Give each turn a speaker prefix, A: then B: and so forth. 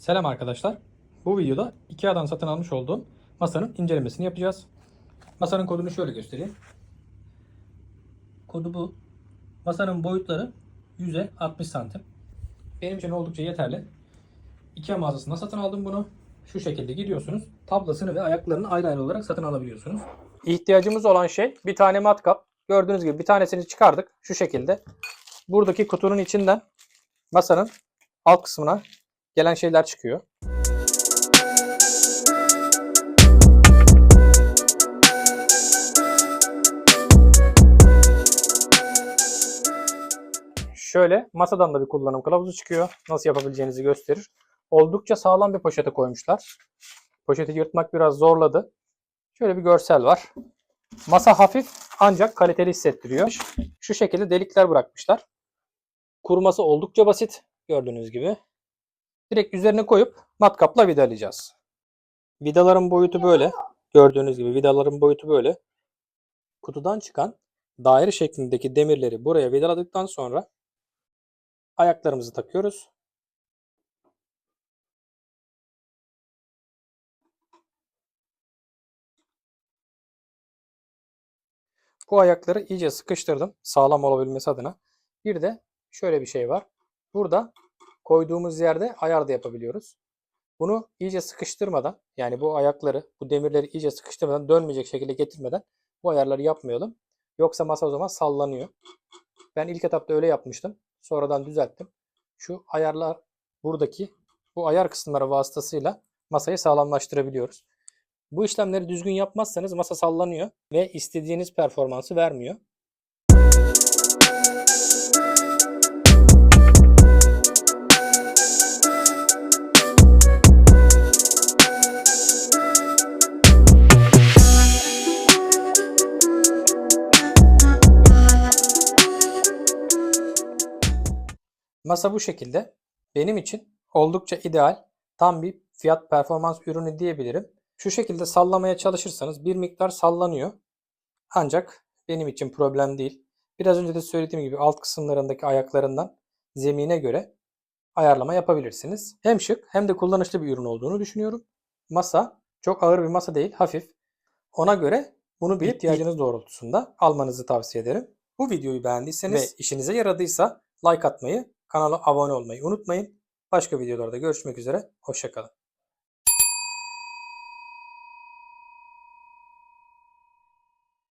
A: Selam arkadaşlar. Bu videoda IKEA'dan satın almış olduğum masanın incelemesini yapacağız. Masanın kodunu şöyle göstereyim. Kodu bu. Masanın boyutları 100'e 60 santim. Benim için oldukça yeterli. IKEA mağazasında satın aldım bunu. Şu şekilde gidiyorsunuz. Tablasını ve ayaklarını ayrı ayrı olarak satın alabiliyorsunuz. İhtiyacımız olan şey bir tane matkap. Gördüğünüz gibi bir tanesini çıkardık. Şu şekilde. Buradaki kutunun içinden masanın alt kısmına gelen şeyler çıkıyor. Şöyle masadan da bir kullanım kılavuzu çıkıyor. Nasıl yapabileceğinizi gösterir. Oldukça sağlam bir poşete koymuşlar. Poşeti yırtmak biraz zorladı. Şöyle bir görsel var. Masa hafif ancak kaliteli hissettiriyor. Şu şekilde delikler bırakmışlar. Kurması oldukça basit gördüğünüz gibi. Direkt üzerine koyup matkapla vidalayacağız. Vidaların boyutu böyle. Gördüğünüz gibi vidaların boyutu böyle. Kutudan çıkan daire şeklindeki demirleri buraya vidaladıktan sonra ayaklarımızı takıyoruz. Bu ayakları iyice sıkıştırdım sağlam olabilmesi adına. Bir de şöyle bir şey var. Burada koyduğumuz yerde ayar da yapabiliyoruz. Bunu iyice sıkıştırmadan yani bu ayakları, bu demirleri iyice sıkıştırmadan dönmeyecek şekilde getirmeden bu ayarları yapmayalım. Yoksa masa o zaman sallanıyor. Ben ilk etapta öyle yapmıştım. Sonradan düzelttim. Şu ayarlar buradaki bu ayar kısımları vasıtasıyla masayı sağlamlaştırabiliyoruz. Bu işlemleri düzgün yapmazsanız masa sallanıyor ve istediğiniz performansı vermiyor. Masa bu şekilde. Benim için oldukça ideal. Tam bir fiyat performans ürünü diyebilirim. Şu şekilde sallamaya çalışırsanız bir miktar sallanıyor. Ancak benim için problem değil. Biraz önce de söylediğim gibi alt kısımlarındaki ayaklarından zemine göre ayarlama yapabilirsiniz. Hem şık hem de kullanışlı bir ürün olduğunu düşünüyorum. Masa çok ağır bir masa değil, hafif. Ona göre bunu bir ihtiyacınız doğrultusunda almanızı tavsiye ederim. Bu videoyu beğendiyseniz ve işinize yaradıysa like atmayı, kanala abone olmayı unutmayın. Başka videolarda görüşmek üzere. Hoşçakalın.